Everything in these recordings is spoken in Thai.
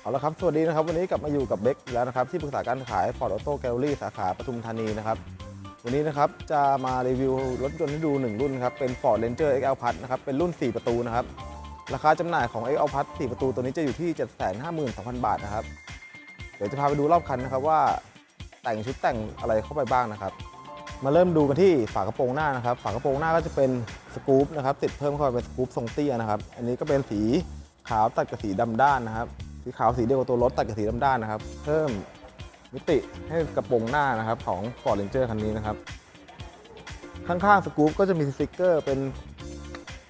เอาละครับ สวัสดีนะครับ วันนี้กลับมาอยู่กับเบคแล้วนะครับ ที่ปรึกษาการขาย Ford Auto Gallery สาขาปทุมธานีนะครับ วันนี้นะครับจะมารีวิวรถยนต์ให้ดู 1 รุ่นครับ เป็น Ford Ranger XL Plus นะครับ เป็นรุ่น 4 ประตูนะครับ ราคาจำหน่ายของ XL Plus 4 ประตูตัวนี้จะอยู่ที่ 752,000 บาทนะครับ เดี๋ยวจะพาไปดูรอบคันนะครับว่าแต่งชุดแต่งอะไรเข้าไปบ้างนะครับ มาเริ่มดูกันที่ฝากระโปรงหน้านะครับ ฝากระโปรงหน้าก็จะเป็นสกู๊ปนะครับติดเพิ่มเข้าไปเป็นสกู๊ปทรงเตี้ยนะครับ อันนี้ก็เป็นสี ขาวตัดกับสีดำด้านนะครับ สีขาวสีเดียวกับตัวรถตัดกับสีดำด้านนะครับ เพิ่มมิติให้กระโปรงหน้านะครับ ของ Ford Ranger คันนี้นะครับ ข้างๆสกู๊ปก็จะมีสติกเกอร์ เป็น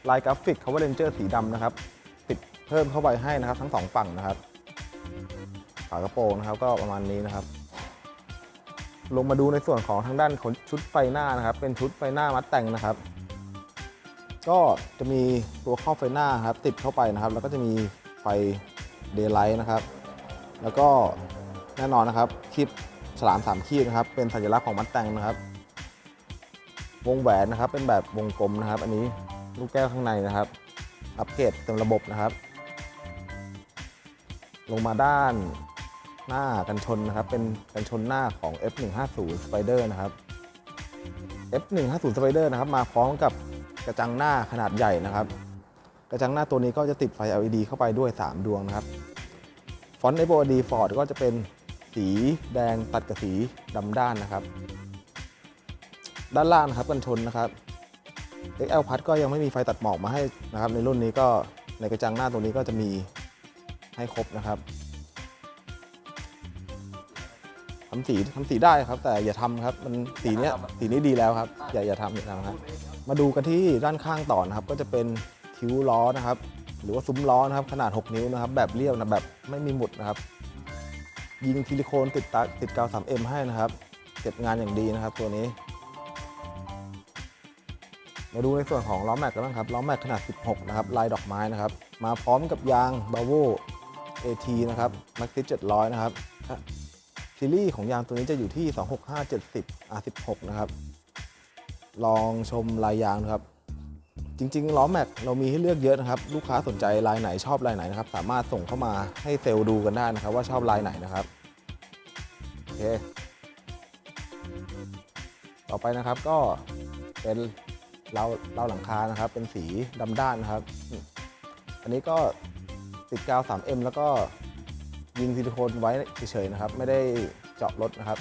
ลายกราฟิก Power Ranger สีดำนะครับ ติดเพิ่มเข้าไปให้นะครับ ทั้งสองฝั่งนะครับฝากระโปรงนะครับก็ประมาณนี้นะครับ ลงมาดูในส่วนของทางด้านชุดไฟหน้านะครับ เป็นชุดไฟหน้ามัดแต่งนะครับ ก็จะมีตัวครอบไฟหน้าครับติดเข้าไปนะครับ แล้วก็จะมีไฟเดย์ไลท์นะครับ แล้วก็แน่นอนนะครับคลิปฉลามสามขีดนะครับ เป็นสัญลักษณ์ของมัดแต่งนะครับ วงแหวนนะครับ เป็นแบบวงกลมนะครับ อันนี้ลูกแก้วข้างในนะครับ อัปเกรดเต็มระบบนะครับ ลงมาด้านหน้ากันชนนะครับ เป็นกันชนหน้าของ F150 Spider นะครับ F150 Spider นะครับ มาพร้อมกับ กระจังหน้าขนาดใหญ่นะครับ กระจังหน้าตัวนี้ก็จะติดไฟ LED เข้าไปด้วย 3 ดวงนะครับ ฟอนต์ FOD Ford ก็จะเป็นสีแดงตัดกับสีดำด้านนะครับ ด้านล่างนะครับกันชนนะครับ XL พัดก็ยังไม่มีไฟตัดหมอกมาให้นะครับ ในรุ่นนี้ก็ในกระจังหน้าตัวนี้ก็จะมีให้ครบนะครับ ทำสีทำสีได้ครับ แต่อย่าทำครับมันสีเนี้ยสีนี้ดีแล้วครับ อย่าอย่าทำอย่าทำครับมาดูกันที่ด้านข้างต่อนะครับ ก็จะเป็นคิ้วล้อนะครับ หรือว่าซุ้มล้อนะครับ ขนาด 6 นิ้วนะครับ แบบเรียบนะแบบไม่มีหมุดนะครับ ยิงซิลิโคนติดตาติดกาว 3M ให้นะครับเก็บงานอย่างดีนะครับ ตัวนี้ มาดูในส่วนของล้อแม็กกันบ้างครับล้อแม็กขนาด 16 นะครับ ลายดอกไม้นะครับ มาพร้อมกับยาง b a v o AT นะครับ Maxxis 700 นะครับ ซีรีส์ของยางตัวนี้จะอยู่ที่ 26570 R16 นะครับ ลองชมลายยางนะครับ จริง ๆ ล้อแม็กเรามีให้เลือกเยอะนะครับ ลูกค้าสนใจลายไหนชอบลายไหนนะครับ สามารถส่งเข้ามาให้เซลล์ดูกันได้นะครับ ว่าชอบลายไหนนะครับ โอเค ต่อไปนะครับก็เป็นเราเราหลังคานะครับ เป็นสีดำด้านนะครับ อันนี้ก็ติดกาว 3M แล้วก็ ยิงซิลิโคนไว้เฉยๆนะครับ ไม่ได้เจาะรถนะครับ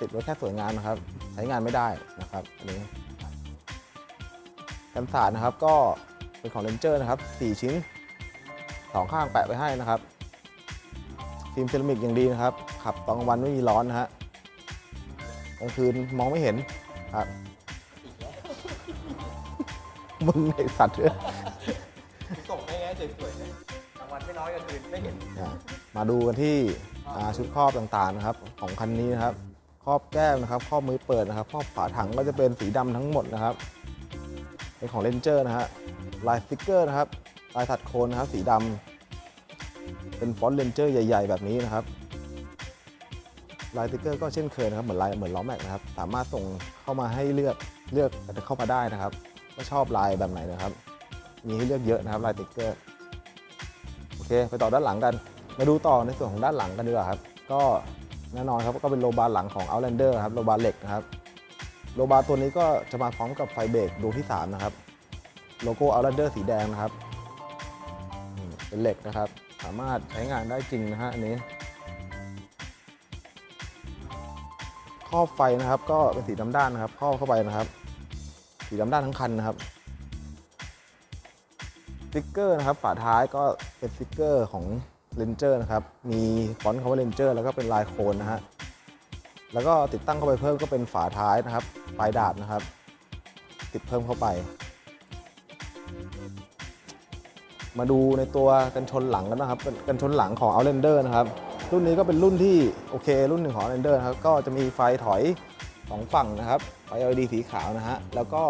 ติดไว้แค่สวยงามนะครับ ใช้งานไม่ได้นะครับอันนี้กันสาดนะครับก็เป็นของ Ranger นะครับ 4 ชิ้น 2 ข้างแปะไว้ให้นะครับฟิล์มเซรามิกอย่างดีนะครับ ขับตอนกลางวันไม่มีร้อนนะฮะกลางคืนมองไม่เห็นครับมึงไอสัตว์ น้อยกว่าคืนไม่เห็น อะมาดูกันที่อ่าชุดครอบต่างๆนะครับของคันนี้นะครับครอบแก้มนะครับครอบมือเปิดนะครับครอบฝาถังก็จะเป็นสีดำทั้งหมดนะครับ เป็นของ Ranger นะฮะลายสติกเกอร์นะครับลายถัดโคนนะครับสีดำเป็นฟอนต์ Ranger ใหญ่ ๆ แบบนี้นะครับลายสติกเกอร์ก็เช่นเคยนะครับเหมือนลายเหมือนล้อแม็กนะครับสามารถส่งเข้ามาให้เลือกเลือกเข้ามาได้นะครับว่าชอบลายแบบไหนนะครับ มีให้เลือกเยอะนะครับลายสติกเกอร์ เคไปต่อด้านหลังกัน มาดูต่อในส่วนของด้านหลังกันดีกว่าครับ ก็แน่นอนครับก็เป็นโลบาร์หลังของ Outlander ครับโลบาร์เหล็กนะครับโลบาร์ตัวนี้ก็จะมาพร้อมกับไฟเบรกดวงที่ 3 นะครับ โลโก้ Outlander สีแดงนะครับ เป็นเหล็กนะครับ สามารถใช้งานได้จริงนะฮะอันนี้ครอบไฟนะครับ ก็เป็นสีดำด้านนะครับครอบเข้าไปนะครับ สีดำด้านทั้งคันนะครับ ติ๊กเกอร์นะครับฝาท้ายก็เป็นสติ๊กเกอร์ของ Ranger นะครับ มีฟอนต์คำว่า Ranger แล้วก็เป็นลายโคนนะฮะ แล้วก็ติดตั้งเข้าไปเพิ่มก็เป็นฝาท้ายนะครับ ปลายดาบนะครับ ติดเพิ่มเข้าไป มาดูในตัวกันชนหลังกันนะครับ กันชนหลังของ Outlander นะครับ รุ่นนี้ก็เป็นรุ่นที่โอเค รุ่นหนึ่งของ Outlander นะครับ ก็จะมีไฟถอยสองฝั่งนะครับ ไฟ LED สีขาวนะฮะ แล้วก็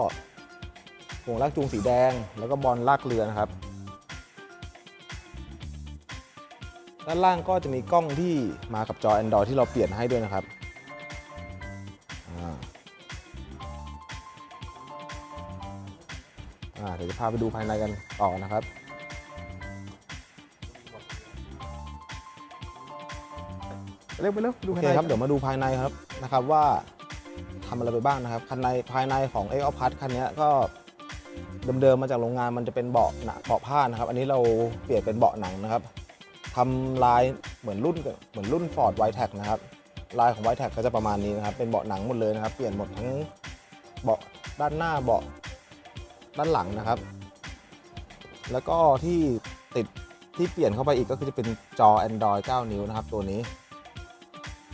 ห่วงลากจูงสีแดง แล้วก็บอลลากเรือนะครับ ด้านล่างก็จะมีกล้องที่มากับจอ Android ที่เราเปลี่ยนให้ด้วยนะครับอ่าอ่าเดี๋ยวจะพาไปดูภายในกันต่อนะครับเร็วไปเร็วดูโอภายเคในครับเดี๋ยวมาดูภายในครับนะครับว่าทำอะไรไปบ้างนะครับคันในภายในของ x o p a s คันเนี้ยก็ เดิมๆมาจากโรงงานมันจะเป็นเบาะหนะเบาะผ้านะครับ อันนี้เราเปลี่ยนเป็นเบาะหนังนะครับทำลายเหมือนรุ่นเหมือนรุ่น Ford w i t e c นะครับลายของ w i t e c ก็จะประมาณนี้นะครับ เป็นเบาะหนังหมดเลยนะครับ เปลี่ยนหมดทั้งเบาะด้านหน้าเบาะด้านหลังนะครับ แล้วก็ที่ติดที่เปลี่ยนเข้าไปอีกก็คือจะเป็นจอ Android 9 นิ้วนะครับ ตัวนี้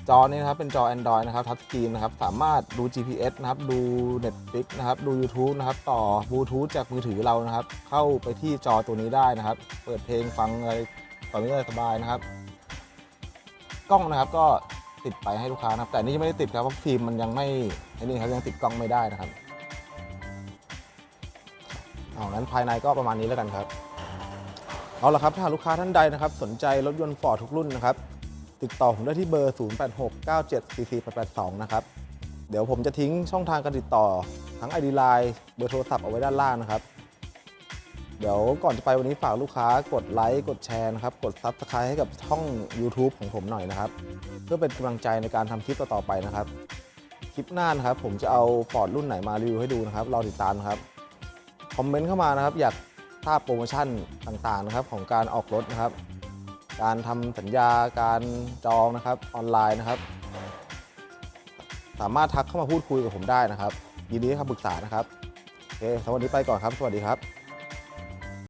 จอนี้นะครับเป็นจอ Android นะครับทัชสกรีนนะครับสามารถดู GPS นะครับดู Netflix นะครับดู YouTube นะครับต่อบลูทูธจากมือถือเรานะครับ เข้าไปที่จอตัวนี้ได้นะครับ เปิดเพลงฟังอะไรต่อนี้ได้สบายนะครับ กล้องนะครับก็ติดไปให้ลูกค้านะครับ แต่นนี่ยังไม่ได้ติดครับเพราะฟิล์มมันยังไม่ไอ้นี่ครับยังติดกล้องไม่ได้นะครับเอางั้นภายในก็ประมาณนี้แล้วกันครับเอาละครับถ้าลูกค้าท่านใดนะครับ สนใจรถยนต์ฟอร์ดทุกรุ่นนะครับ ติดต่อผมได้ที่เบอร์ 0869744882 นะครับ เดี๋ยวผมจะทิ้งช่องทางการติดต่อทั้ง ID Line เบอร์โทรศัพท์เอาไว้ด้านล่างนะครับ เดี๋ยวก่อนจะไปวันนี้ฝากลูกค้ากดไลค์กดแชร์นะครับ กด Subscribe ให้กับช่อง YouTube ของผมหน่อยนะครับ เพื่อเป็นกำลังใจในการทำคลิปต่อๆไปนะครับ คลิปหน้านะครับ ผมจะเอาฟอร์ดรุ่นไหนมารีวิวให้ดูนะครับรอติดตามครับคอมเมนต์เข้ามานะครับ อยากทราบโปรโมชั่นต่างๆนะครับของการออกรถนะครับ การทำสัญญาการจองนะครับออนไลน์นะครับ สามารถทักเข้ามาพูดคุยกับผมได้นะครับ ยินดีให้คำปรึกษานะครับโอเคสำหรับวันนี้ไปก่อนครับ สวัสดีครับ